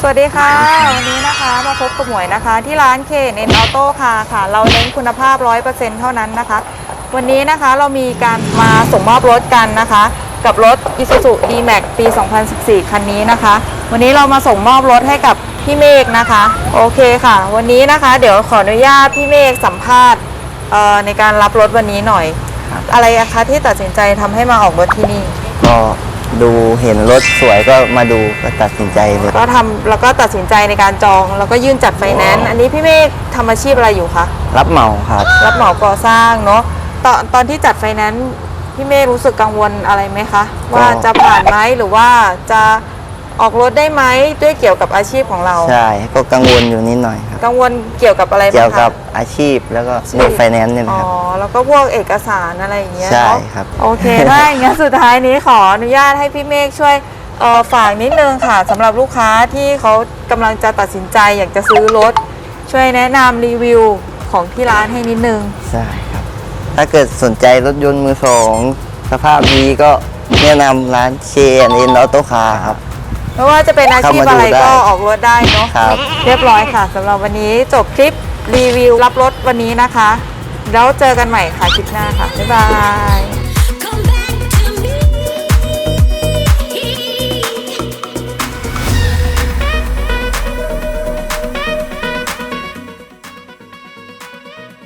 สวัสดีค่ะ วันนี้นะคะมาพบกับหมวยนะคะ ที่ร้านเคนเอ็นออโต้คาค่ะ เราเน้นคุณภาพ 100%เท่านั้นนะคะ วันนี้นะคะเรามีการมาส่งมอบรถกันนะคะ กับรถ Isuzu D-Max ปี 2014 คันนี้นะคะ วันนี้เรามาส่งมอบรถให้กับพี่เมฆนะคะ โอเคค่ะ วันนี้นะคะเดี๋ยวขออนุญาตพี่เมฆสัมภาษณ์เอ่อในการรับรถวันนี้หน่อย อะไรอะคะที่ตัดสินใจทำให้มาออกรถที่นี่ก็ ดูเห็นรถสวยก็มาดูก็ตัดสินใจเลย ก็ทำแล้วก็ตัดสินใจในการจอง แล้วก็ยื่นจัดไฟแนนซ์อันนี้พี่เมฆทำอาชีพอะไรอยู่คะ รับเหมาครับ รับเหมาก่อสร้างเนาะตอนตอนที่จัดไฟแนนซ์พี่เมฆรู้สึกกังวลอะไรไหมคะ ว่าจะผ่านไหมหรือว่าจะ ออกรถได้ไหมด้วยเกี่ยวกับอาชีพของเรา ใช่ก็กังวลอยู่นิดหน่อยครับ กังวลเกี่ยวกับอะไรบ้างคะเกี่ยวกับอาชีพแล้วก็เรื่องไฟแนนซ์เนี่ยนะอ๋อ ครับ แล้วก็พวกเอกสารอะไรอย่างเงี้ยใช่เนาะครับ โอเค ได้งั้นสุดท้ายนี้ขออนุญาตให้พี่เมฆช่วยเอ่อฝากนิดนึงค่ะสำหรับลูกค้าที่เขากำลังจะตัดสินใจอยากจะซื้อรถ ช่วยแนะนำรีวิวของที่ร้านให้นิดนึง ใช่ครับ ถ้าเกิดสนใจรถยนต์มือสอง สภาพดีก็แนะนำร้านเชนเอ็นออโต้คาร์ครับ ไม่ว่าจะเป็นอาชีพเข้ามาดูอะไรได้ก็ออกรถได้เนาะครับ เรียบร้อยค่ะสำหรับวันนี้จบคลิปรีวิวรับรถวันนี้นะคะ แล้วเจอกันใหม่ค่ะคลิปหน้าค่ะ บ๊ายบาย